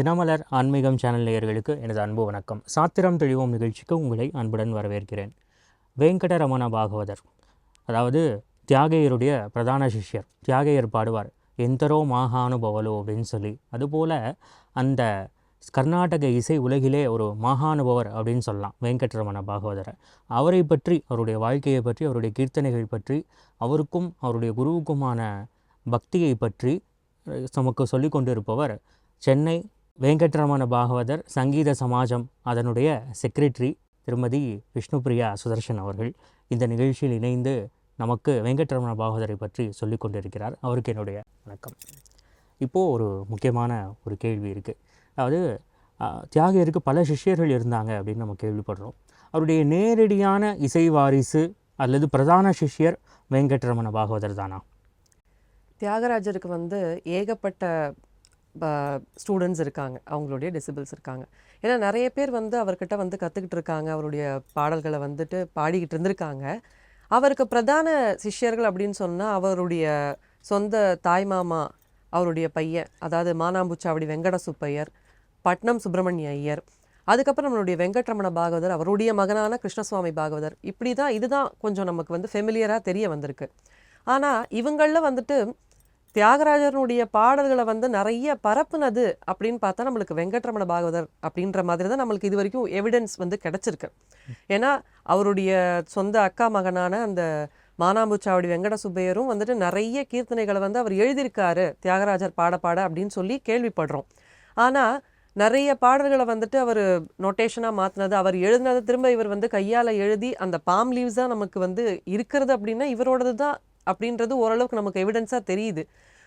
தினமலர் ஆன்மீகம் சேனல் நேயர்களுக்கு எனது அன்பு வணக்கம். சாத்திரம் தெளிவோம் நிகழ்ச்சிக்கு உங்களை அன்புடன் வரவேற்கிறேன். வெங்கடரமண பாகவதர் அதாவது தியாகையருடைய பிரதான சிஷ்யர் தியாகையர் பாடுவார் எந்தரோ மாகானுபவலோ அப்படின்னு சொல்லி. அதுபோல் அந்த கர்நாடக இசை உலகிலே ஒரு மாகானுபவர் அப்படின்னு சொல்லலாம் வெங்கட்ரமண பாகவதரை. அவரை பற்றி அவருடைய வாழ்க்கையை பற்றி அவருடைய கீர்த்தனைகள் பற்றி அவருக்கும் அவருடைய குருவுக்குமான பக்தியை பற்றி நமக்கு சொல்லிக் கொண்டிருப்பவர் சென்னை வெங்கட்ரமண பாகவதர் சங்கீத சமாஜம் அதனுடைய செக்ரட்டரி திருமதி விஷ்ணுபிரியா சுதர்ஷன் அவர்கள் இந்த நிகழ்ச்சியில் இணைந்து நமக்கு வெங்கட்ரமண பாகவதரை பற்றி சொல்லிக் கொண்டிருக்கிறார். அவருக்கு என்னுடைய வணக்கம். இப்போது ஒரு முக்கியமான ஒரு கேள்வி இருக்குது அதாவது தியாகருக்கு தியாகியருக்கு பல சிஷ்யர்கள் இருந்தாங்க அப்படின்னு நம்ம கேள்விப்படுறோம். அவருடைய நேரடியான இசை வாரிசு அல்லது பிரதான சிஷ்யர் வெங்கட்ரமண பாகவதர் தானா? தியாகராஜருக்கு வந்து ஏகப்பட்ட ஸ்டூடெண்ட்ஸ் இருக்காங்க. அவங்களுடைய டிசிபிள்ஸ் இருக்காங்க. ஏன்னா நிறைய பேர் வந்து அவர்கிட்ட வந்து கற்றுக்கிட்டு இருக்காங்க. அவருடைய பாடல்களை வந்துட்டு பாடிக்கிட்டு இருந்திருக்காங்க. அவருக்கு பிரதான சிஷ்யர்கள் அப்படின்னு சொன்னால் அவருடைய சொந்த தாய்மாமா அவருடைய பையன் அதாவது மானாம்பூச்சாவடி வெங்கட சுப்பையர் பட்னம் சுப்பிரமணிய ஐயர் அதுக்கப்புறம் நம்மளுடைய வெங்கட்ரமண பாகவதர் அவருடைய மகனான கிருஷ்ணசுவாமி பாகவதர். இப்படி தான் இதுதான் கொஞ்சம் நமக்கு வந்து ஃபெமிலியராக தெரிய வந்திருக்கு. ஆனால் இவங்களில் வந்துட்டு தியாகராஜனுடைய பாடல்களை வந்து நிறைய பரப்புனது அப்படின்னு பார்த்தா நம்மளுக்கு வெங்கட்ரமண பாகவதர் அப்படின்ற மாதிரி தான் நம்மளுக்கு இது வரைக்கும் எவிடன்ஸ் வந்து கிடச்சிருக்கு. ஏன்னா அவருடைய சொந்த அக்கா மகனான அந்த மானாம்பூச்சாவடி வெங்கட சுப்பையரும் வந்துட்டு நிறைய கீர்த்தனைகளை வந்து அவர் எழுதியிருக்காரு தியாகராஜர் பாட பாட அப்படின்னு சொல்லி கேள்விப்படுறோம். ஆனால் நிறைய பாடல்களை வந்துட்டு அவர் நொட்டேஷனாக மாற்றினது அவர் எழுதினது திரும்ப இவர் வந்து கையால் எழுதி அந்த பாம் லீவ்ஸாக நமக்கு வந்து இருக்கிறது அப்படின்னா இவரோடது தான் அப்படின்றது ஓரளவுக்கு நமக்கு எவிடன்ஸாக தெரியுது.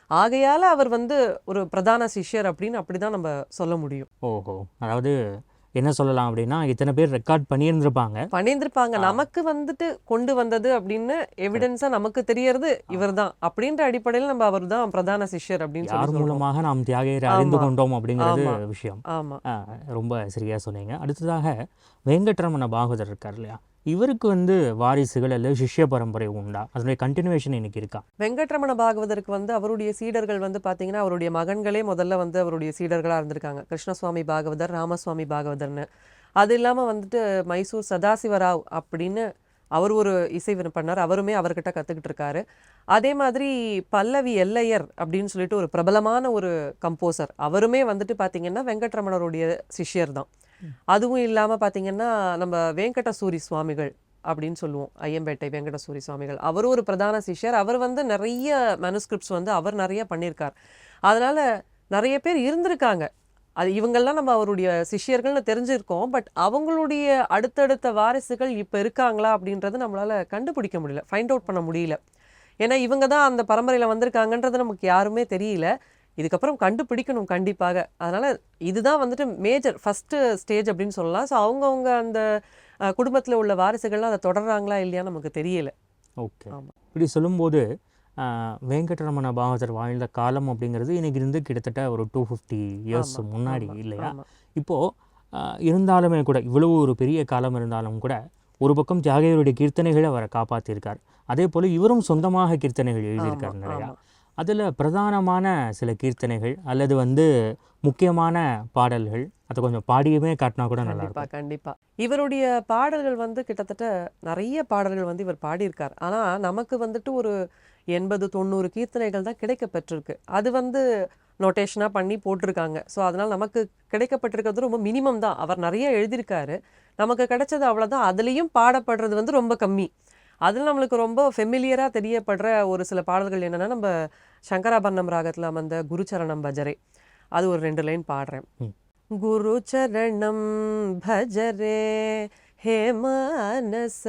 ஆகையால் அவர் வந்து ஒரு பிரதான சிஷ்யர் அப்படின்னு அப்படி தான் நம்ம சொல்ல முடியும். ஓஹோ. அதாவது என்ன சொல்லலாம் அப்படின்னா இத்தனை பேர் ரெக்கார்ட் பண்ணியிருந்திருப்பாங்க. பண்ணியிருந்திருப்பாங்க. நமக்கு வந்துட்டு கொண்டு வந்தது அப்படின்னு எவிடன்ஸா நமக்கு தெரியறது இவர்தான். அப்படின்ற அடிப்படையில் நம்ம அவர் தான் பிரதான சிஷ்யர் அப்படின்னு யார். மூலமாக நாம் தியாகையரை அறிந்து. கொண்டோம் அப்படிங்கிறது. விஷயம். ஆமா. ரொம்ப சரியாக சொன்னீங்க. அடுத்ததாக வெங்கட்ரமண பாகவதர் இருக்கார் இல்லையா? இவருக்கு வந்து வாரிசுகள் அல்லது சிஷ்ய பரம்பரை உண்டா? அதனுடைய கண்டினியூவேஷன் இன்னைக்கு இருக்கா? வெங்கட்ரமண பாகவதற்கு வந்து அவருடைய சீடர்கள் வந்து பார்த்தீங்கன்னா அவருடைய மகன்களே முதல்ல வந்து அவருடைய சீடர்களாக இருந்திருக்காங்க. கிருஷ்ணசுவாமி பாகவதர் ராமசுவாமி பாகவதர்னு. அது இல்லாமல் வந்துட்டு மைசூர் சதாசிவராவ் அப்படின்னு அவர் ஒரு இசை பண்ணார். அவருமே அவர்கிட்ட கற்றுக்கிட்டு இருக்காரு. அதே மாதிரி பல்லவி எல்லையர் அப்படின்னு சொல்லிட்டு ஒரு பிரபலமான ஒரு கம்போசர் அவருமே வந்துட்டு பார்த்தீங்கன்னா வெங்கட்ரமணருடைய சிஷ்யர் தான் அதுவும் இல்லாமல் பார்த்தீங்கன்னா நம்ம வெங்கடசூரி சுவாமிகள் அப்படின்னு சொல்லுவோம். ஐயம்பேட்டை வெங்கடசூரி சுவாமிகள். அவர் ஒரு பிரதான சிஷ்யர். அவர் வந்து நிறைய மெனுஸ்கிரிப்ட்ஸ் வந்து அவர் நிறைய பண்ணியிருக்கார். அதனால நிறைய பேர் இருந்திருக்காங்க. அது இவங்கெல்லாம் நம்ம அவருடைய சிஷ்யர்கள்னு தெரிஞ்சிருக்கோம். பட் அவங்களுடைய அடுத்தடுத்த வாரிசுகள் இப்போ இருக்காங்களா அப்படின்றது நம்மளால கண்டுபிடிக்க முடியல. ஃபைண்ட் அவுட் பண்ண முடியல. ஏன்னா இவங்க தான் அந்த பரம்பரையில் வந்திருக்காங்கன்றது நமக்கு யாருமே தெரியல. இதுக்கப்புறம் கண்டுபிடிக்கணும் கண்டிப்பாக. அதனால இதுதான் வந்துட்டு மேஜர் ஃபர்ஸ்ட் ஸ்டேஜ் அப்படின்னு சொல்லலாம். ஸோ அவங்கவுங்க அந்த குடும்பத்தில் உள்ள வாரிசுகள்லாம் அதை தொடர்றாங்களா இல்லையா நமக்கு தெரியல. ஓகே. இப்படி சொல்லும்போது வெங்கட்ரமண பாகவதர் வாழ்ந்த காலம் அப்படிங்கிறது இன்னைக்கு இருந்து கிட்டத்தட்ட ஒரு டூ ஃபிஃப்டி இயர்ஸ் முன்னாடி இல்லையா. இப்போது இருந்தாலுமே கூட இவ்வளவு ஒரு பெரிய காலம் இருந்தாலும் கூட ஒரு பக்கம் தியாகையருடைய கீர்த்தனைகளை அவரை காப்பாற்றியிருக்கார் அதே போல் இவரும் சொந்தமாக கீர்த்தனைகள் எழுதியிருக்கார் நிறையா. அதில் பிரதானமான சில கீர்த்தனைகள் அல்லது வந்து முக்கியமான பாடல்கள். அதை கொஞ்சம் பாடியுமே காட்டினா கூட நல்லா கண்டிப்பா இருக்கும். கண்டிப்பா. இவருடைய பாடல்கள் வந்து கிட்டத்தட்ட நிறைய பாடல்கள் வந்து இவர் பாடியிருக்கார். ஆனா நமக்கு வந்துட்டு ஒரு எண்பது தொண்ணூறு கீர்த்தனைகள் தான் கிடைக்க பெற்றிருக்கு அது வந்து நோட்டேஷனாக பண்ணி போட்டிருக்காங்க. ஸோ அதனால் நமக்கு கிடைக்கப்பட்டிருக்கிறது ரொம்ப மினிமம் தான். அவர் நிறைய எழுதியிருக்காரு. நமக்கு கிடைச்சது அவ்வளோதான் அதுலேயும் பாடப்படுறது வந்து ரொம்ப கம்மி. அதில் நம்மளுக்கு ரொம்ப ஃபெமிலியராக தெரியப்படுற ஒரு சில பாடல்கள் என்னென்னா நம்ம சங்கராபரணம் ராகத்தில் அமர்ந்த குருச்சரணம் பஜரை. அது ஒரு ரெண்டு லைன் பாடுறேன். குருச்சரணம் பஜரே ஹே மானச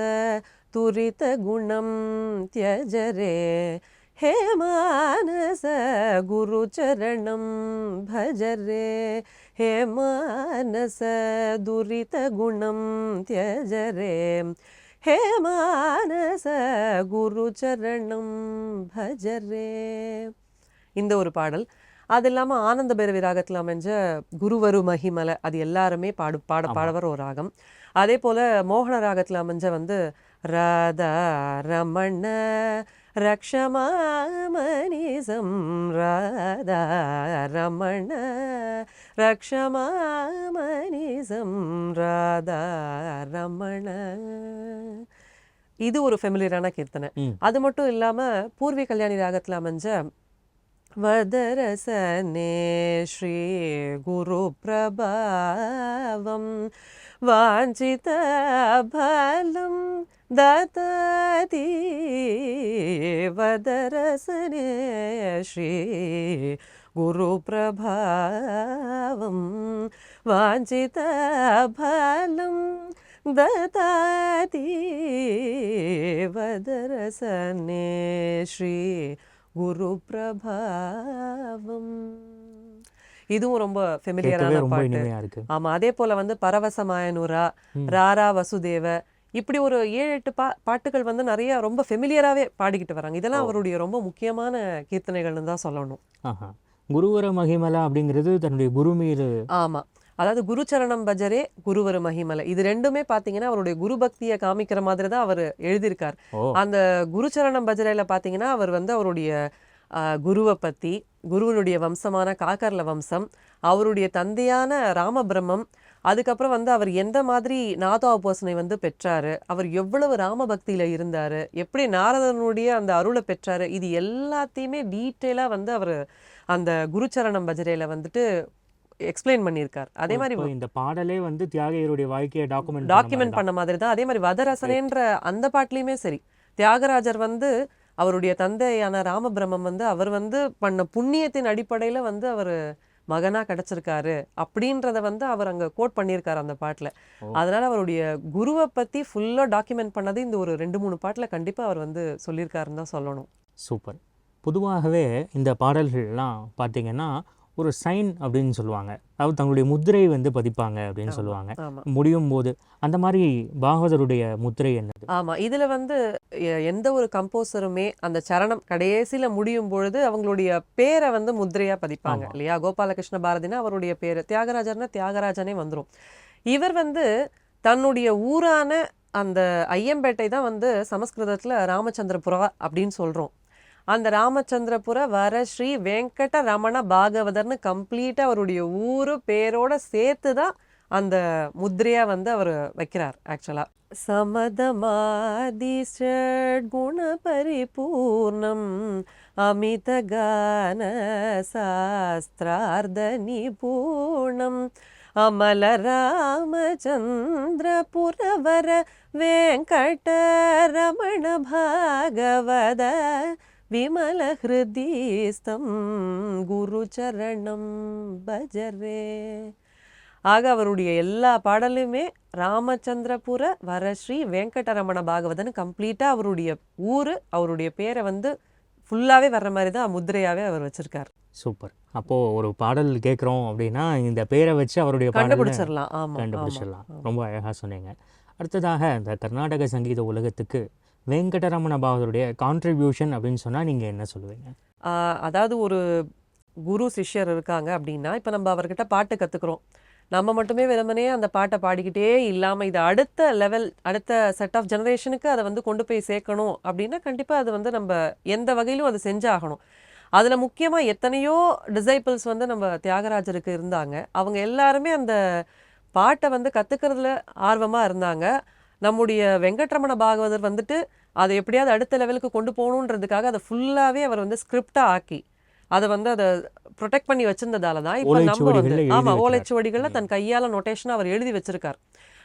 துரித குணம் தியஜரே. ஹே மானச குருச்சரணம் பஜரே. ஹே மானச துரித குணம் தியஜரே. ஹே மானச குருச்சரணம் பஜரே. இந்த ஒரு பாடல். அது இல்லாமல் ஆனந்த பைரவி ராகத்தில் அமைஞ்ச குருவரு மகிமலை அது எல்லாருமே பாடு பாட. பாடவர் ஒரு ராகம். அதே போல் மோகன ராகத்தில் அமைஞ்ச வந்து ராதா ரமண ரக்ஷமாமணிசம் ராதா ரமண ரக்ஷமாமணிசம் ராதா ரமண இது ஒரு ஃபெமிலியரான கீர்த்தனை. அது மட்டும் இல்லாம பூர்வி கல்யாணி ராகத்துல அமைஞ்ச வதரசனே ஸ்ரீ குரு பிரபாவம் வாஞ்சித பலம் ததாதி வதரசனே ஸ்ரீ குரு பிரபாவம் வாஞ்சித பலம் ददाति वदरसने ஸ்ரீ குரு பிரபாவம் இதுவும் ரொம்ப கேட்கவே ஃபெமிலியரான ரொம்ப பாட்டு இனிமையாக இருக்குது ஆமா அதே போல வந்து பரவசமாயனுரா ம். ராரா வசுதேவ இப்படி ஒரு ஏழு எட்டு பா பாட்டுகள் வந்து நிறைய ரொம்ப ஃபெமிலியராகவே பாடிக்கிட்டு வராங்க. இதெல்லாம். அவருடைய ரொம்ப முக்கியமான கீர்த்தனைகள்னு தான் சொல்லணும். குருவர மகிமலா அப்படிங்கிறது தன்னுடைய குரு மீது. ஆமா. அதாவது குருச்சரணம் பஜரே குருவர மகிமலை. இது ரெண்டுமே பாத்தீங்கன்னா அவருடைய குரு பக்தியை காமிக்கிற மாதிரி தான் அவர் எழுதியிருக்கார். அந்த குருச்சரணம் பஜரையில பாத்தீங்கன்னா அவர் வந்து அவருடைய குருவை பத்தி குருவனுடைய வம்சமான காக்கர்ல வம்சம் அவருடைய தந்தையான ராமபிரம்மம் அதுக்கப்புறம் வந்து அவர் எந்த மாதிரி நாதோபோசனை வந்து பெற்றாரு? அவர் எவ்வளவு ராம பக்தியில இருந்தாரு? எப்படி நாரதனுடைய அந்த அருளை பெற்றாரு? இது எல்லாத்தையுமே டீட்டெயிலா வந்து அவர் அந்த குருச்சரணம் பஜரையில வந்துட்டு எக்ஸ்பிளைன் பண்ணியிருக்கார். அதே மாதிரி இந்த பாடலே வந்து தியாகையருடைய வாழ்க்கையை டாக்குமெண்ட் டாக்குமெண்ட் பண்ண மாதிரி தான். அதே மாதிரி வதரசனேன்ற அந்த பாட்டுலயுமே சரி. தியாகராஜர் வந்து அவருடைய தந்தையான ராமபிரம்மம் வந்து அவர் வந்து பண்ண புண்ணியத்தின் அடிப்படையில வந்து அவர் மகனா கிடைச்சிருக்காரு அப்படின்றத வந்து அவர் அங்க கோட் பண்ணியிருக்காரு அந்த பாட்டுல. அதனால அவருடைய குருவை பத்தி ஃபுல்லா டாக்குமெண்ட் பண்ணது இந்த ஒரு ரெண்டு மூணு பாட்டுல கண்டிப்பா அவர் வந்து சொல்லியிருக்காருன்னு தான் சொல்லணும். சூப்பர். பொதுவாகவே இந்த பாடல்கள்லாம் பார்த்தீங்கன்னா ஒரு சைன் அப்படின்னு சொல்லுவாங்க. அதாவது தங்களுடைய முத்திரை வந்து பதிப்பாங்க அப்படின்னு. சொல்லுவாங்க. முடியும் போது அந்த மாதிரி பாகவதருடைய முத்திரை என்னது? ஆமா இதுல வந்து எந்த ஒரு கம்போசருமே அந்த சரணம் கடைசியில முடியும் பொழுது அவங்களுடைய பேரை வந்து முத்திரையா பதிப்பாங்க. இல்லையா? கோபாலகிருஷ்ண பாரதினா அவருடைய பேரு. தியாகராஜர்னா தியாகராஜனே வந்துரும். இவர் வந்து தன்னுடைய ஊரான அந்த ஐயம்பேட்டை தான் வந்து சமஸ்கிருதத்துல ராமச்சந்திரபுரா அப்படின்னு சொல்றோம். அந்த ராமச்சந்திரபுர வர ஸ்ரீ வெங்கட ரமண பாகவதர்னு கம்ப்ளீட்டாக அவருடைய ஊர் பேரோட சேர்த்து தான் அந்த முத்திரையாக வந்து அவர் வைக்கிறார் ஆக்சுவலாக சமதமாதி குண பரிபூர்ணம் அமித கான சாஸ்திரார்த்த நிபூர்ணம் அமல ராமச்சந்திர விமல ஹிருதீஸ்தம் குரு சரணம் பஜரே. ஆக அவருடைய எல்லா பாடலுமே ராமச்சந்திரபுர வரஸ்ரீ வெங்கடரமண பாகவதன் கம்ப்ளீட்டா அவருடைய ஊரு அவருடைய பேரை வந்து ஃபுல்லாவே வர்ற மாதிரி தான் முத்திரையாவே அவர் வச்சிருக்கார். சூப்பர். அப்போது ஒரு பாடல் கேட்குறோம் அப்படின்னா இந்த பேரை வச்சு அவருடைய கண்டுபிடிச்சிடலாம். கண்டுபிடிச்சிடலாம். ரொம்ப அழகாக சொன்னீங்க. அடுத்ததாக இந்த கர்நாடக சங்கீத உலகத்துக்கு வெங்கடரமண பாகவதருடைய கான்ட்ரிபியூஷன் அப்படின்னு சொன்னால் நீங்கள் என்ன சொல்லுவீங்க? அதாவது ஒரு குரு சிஷ்யர் இருக்காங்க அப்படின்னா இப்போ நம்ம அவர்கிட்ட பாட்டு கற்றுக்குறோம் நம்ம மட்டுமே வெறுமனே அந்த பாட்டை பாடிக்கிட்டே இல்லாமல் இது அடுத்த லெவல் அடுத்த செட் ஆஃப் ஜெனரேஷனுக்கு அதை வந்து கொண்டு போய் சேர்க்கணும் அப்படின்னா கண்டிப்பாக அது வந்து நம்ம எந்த வகையிலும் அது செஞ்சாகணும். அதில் முக்கியமாக எத்தனையோ டிசைபிள்ஸ் வந்து நம்ம தியாகராஜருக்கு இருந்தாங்க. அவங்க எல்லாருமே அந்த பாட்டை வந்து கற்றுக்கிறதுல ஆர்வமாக இருந்தாங்க. நம்முடைய வெங்கட்ரமண பாகவதர் வந்துட்டு அதை எப்படியாவது அடுத்த லெவலுக்கு கொண்டு போகணுன்றதுக்காக அதை ஃபுல்லாவே அவர் வந்து ஸ்கிரிப்டா ஆக்கி அதை வந்து அதை ப்ரொடெக்ட் பண்ணி வச்சிருந்ததால தான் இப்போ நம்ம வந்து ஓலைச்சுவடிகள்ல எழுதி ஆமா வைக்கிறார். ஓலைச்சுவடிகள்ல தன் கையால நோட்டேஷன் அவர் எழுதி வச்சிருக்கார்.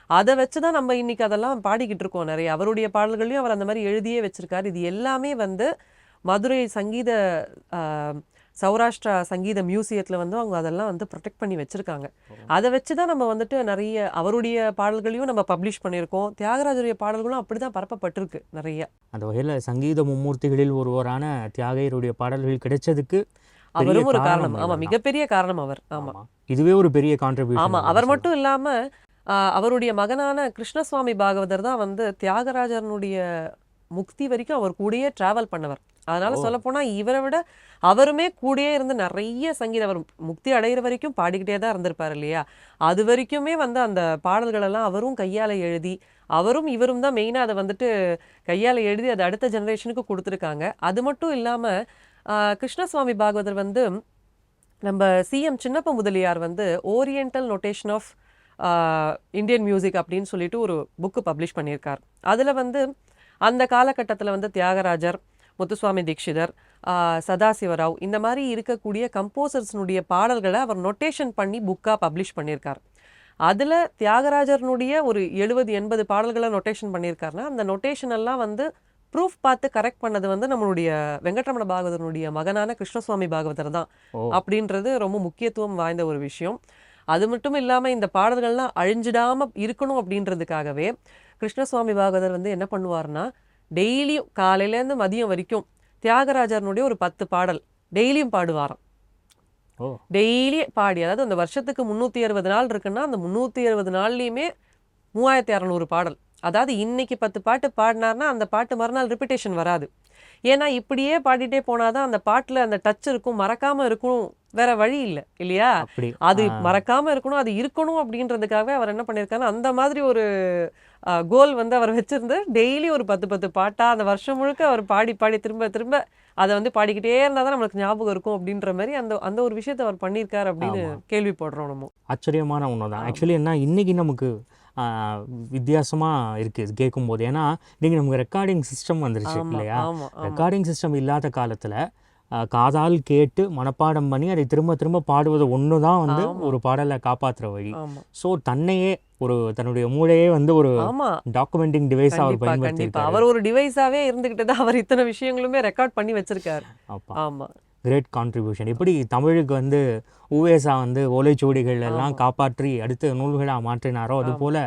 அதை வச்சு தான் நம்ம இன்னைக்கு அதெல்லாம் பாடிக்கிட்டு இருக்கோம் நிறைய. அவருடைய பாடல்களையும் அவர் அந்த மாதிரி எழுதியே வச்சிருக்காரு. இது எல்லாமே வந்து மதுரை சங்கீத ஆஹ், சௌராஷ்டிரா சங்கீத மியூசியத்துல வந்து அவங்க அதெல்லாம் வந்து ப்ரொடெக்ட் பண்ணி வச்சிருக்காங்க. அதை வச்சு தான் நம்ம வந்துட்டு நிறைய அவருடைய பாடல்களையும் நம்ம பப்ளிஷ் பண்ணியிருக்கோம். தியாகராஜருடைய பாடல்களும் அப்படிதான் பரப்பப்பட்டிருக்கு நிறைய. அந்த வகையில் சங்கீத மும்மூர்த்திகளில் ஒருவரான தியாகையருடைய பாடல்கள் கிடைச்சதுக்கு அவரும் ஒரு காரணம் காரணம். ஆமா இவர்தான். மிகப்பெரிய காரணம் அவர். ஆமா. ஆமா. இதுவே ஒரு பெரிய கான்ட்ரிபியூஷன் ஆமா அவர் மட்டும் இல்லாம ஆஹ், அவருடைய மகனான கிருஷ்ணசுவாமி பாகவதர் தான் வந்து தியாகராஜனுடைய முக்தி வரைக்கும் அவர் கூடயே டிராவல் பண்ணவர். அதனால ஓ. சொல்லப்போனா இவரை விட அவருமே கூடயே இருந்து நிறைய சங்கீதம் அவர் முக்தி அடைகிற வரைக்கும் பாடிக்கிட்டே தான் இருந்திருப்பார் இல்லையா? அது வரைக்குமே வந்து அந்த பாடல்கள் எல்லாம் அவரும் கையால எழுதி அவரும் இவரும் தான் மெயினாக அதை வந்துட்டு கையால எழுதி அதை அடுத்த ஜெனரேஷனுக்கு கொடுத்துருக்காங்க. அது மட்டும் இல்லாம ஆஹ், கிருஷ்ணசுவாமி பாகவதர் வந்து நம்ம சிஎம் சின்னப்ப முதலியார் வந்து oriental notation of Indian music அப்படின்னு சொல்லிட்டு ஒரு புக்கு பப்ளிஷ் பண்ணியிருக்கார். அதில் வந்து அந்த காலகட்டத்தில் வந்து தியாகராஜர் முத்துசுவாமி தீக்ஷிதர் சதாசிவராவ் இந்த மாதிரி இருக்கக்கூடிய கம்போசர்ஸ்னுடைய பாடல்களை அவர் நொட்டேஷன் பண்ணி புக்காக பப்ளிஷ் பண்ணியிருக்கார். அதில் தியாகராஜர்னுடைய ஒரு எழுபது எண்பது பாடல்களை நொட்டேஷன் பண்ணியிருக்காருன்னா அந்த நொட்டேஷன் எல்லாம் வந்து ப்ரூஃப் பார்த்து கரெக்ட் பண்ணது வந்து நம்மளுடைய வெங்கட்ரமண பாகவதனுடைய மகனான கிருஷ்ணசுவாமி பாகவதர் தான் அப்படின்றது ரொம்ப முக்கியத்துவம் வாய்ந்த ஒரு விஷயம். அது மட்டும் இல்லாமல் இந்த பாடல்கள்லாம் அழிஞ்சிடாம இருக்கணும் அப்படின்றதுக்காகவே கிருஷ்ணசுவாமி பாகவதர் வந்து என்ன பண்ணுவார்னா டெய்லியும் காலையிலேருந்து மதியம் வரைக்கும் தியாகராஜர்னுடைய ஒரு பத்து பாடல் டெய்லியும் பாடுவாராம். டெய்லி பாடி அதாவது அந்த வருஷத்துக்கு முந்நூற்றி அறுபது நாள் இருக்குன்னா அந்த முந்நூற்றி அறுபது நாள்லையுமே மூவாயிரத்தி அறநூறு பாடல். அதாவது இன்னைக்கு பத்து பாட்டு பாடினார்னா அந்த பாட்டு மறுநாள் ரிப்பிட்டேஷன் வராது. ஏன்னா இப்படியே பாடிட்டே போனாதான் அந்த பாட்டில் அந்த டச் இருக்கும் மறக்காம இருக்கும் வேற வழி இல்லை இல்லையா? அது மறக்காம இருக்கணும் அது இருக்கணும் அப்படின்றதுக்காகவே அவர் என்ன பண்ணியிருக்காருன்னா அந்த மாதிரி ஒரு கோல் வந்து அவர் வச்சிருந்து டெய்லி ஒரு பத்து பத்து பாட்டா அந்த வருஷம் முழுக்க அவர் பாடி பாடி திரும்ப திரும்ப அதை வந்து பாடிக்கிட்டே இருந்தால் தான் நம்மளுக்கு ஞாபகம் இருக்கும் அப்படின்ற மாதிரி அந்த அந்த ஒரு விஷயத்தை அவர் பண்ணியிருக்காரு அப்படின்னு. கேள்விப்படுறோம் நம்ம. ஆச்சரியமான ஒன்று தான். ஆக்சுவலி என்ன இன்னைக்கு நமக்கு வித்தியாசமாக இருக்குது கேட்கும்போது. ஏன்னா இன்னைக்கு நமக்கு ரெக்கார்டிங் சிஸ்டம் வந்துருச்சு இல்லையா? ரெக்கார்டிங் சிஸ்டம் இல்லாத காலத்தில் காதால் கேட்டு மனப்பாடம் பண்ணி அதை திரும்ப திரும்ப பாடுவது ஒன்று தான் வந்து. ஒரு பாடலை காப்பாற்றுற வழி. ஸோ தன்னையே ஒரு தன்னுடைய மூளையே வந்து ஒரு டாக்குமெண்டிங் டிவைஸாக அவர் பயன்படுத்தியிருக்காரு. அவர் ஒரு டிவைஸாவே இருந்துகிட்டு தான் அவர் இத்தனை விஷயங்களுமே ரெக்கார்ட் பண்ணி வச்சிருக்காரு. ஆமா. கிரேட் கான்ட்ரிபியூஷன் எப்படி தமிழுக்கு வந்து உவேசா வந்து ஓலைச்சுவடிகள் எல்லாம். காப்பாற்றி அடுத்த நூல்களாக மாற்றினாரோ. அதுபோல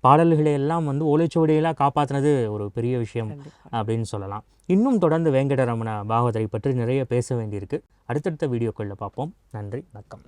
பாடல்களை எல்லாம் வந்து ஓலைச்சுவடிகளாக காப்பாற்றினது ஒரு பெரிய விஷயம் அப்படின்னு சொல்லலாம். இன்னும் தொடர்ந்து வேங்கடரமண பாகவதரை பற்றி நிறைய பேச வேண்டியிருக்கு. அடுத்தடுத்த வீடியோக்களில் பார்ப்போம். நன்றி வணக்கம்.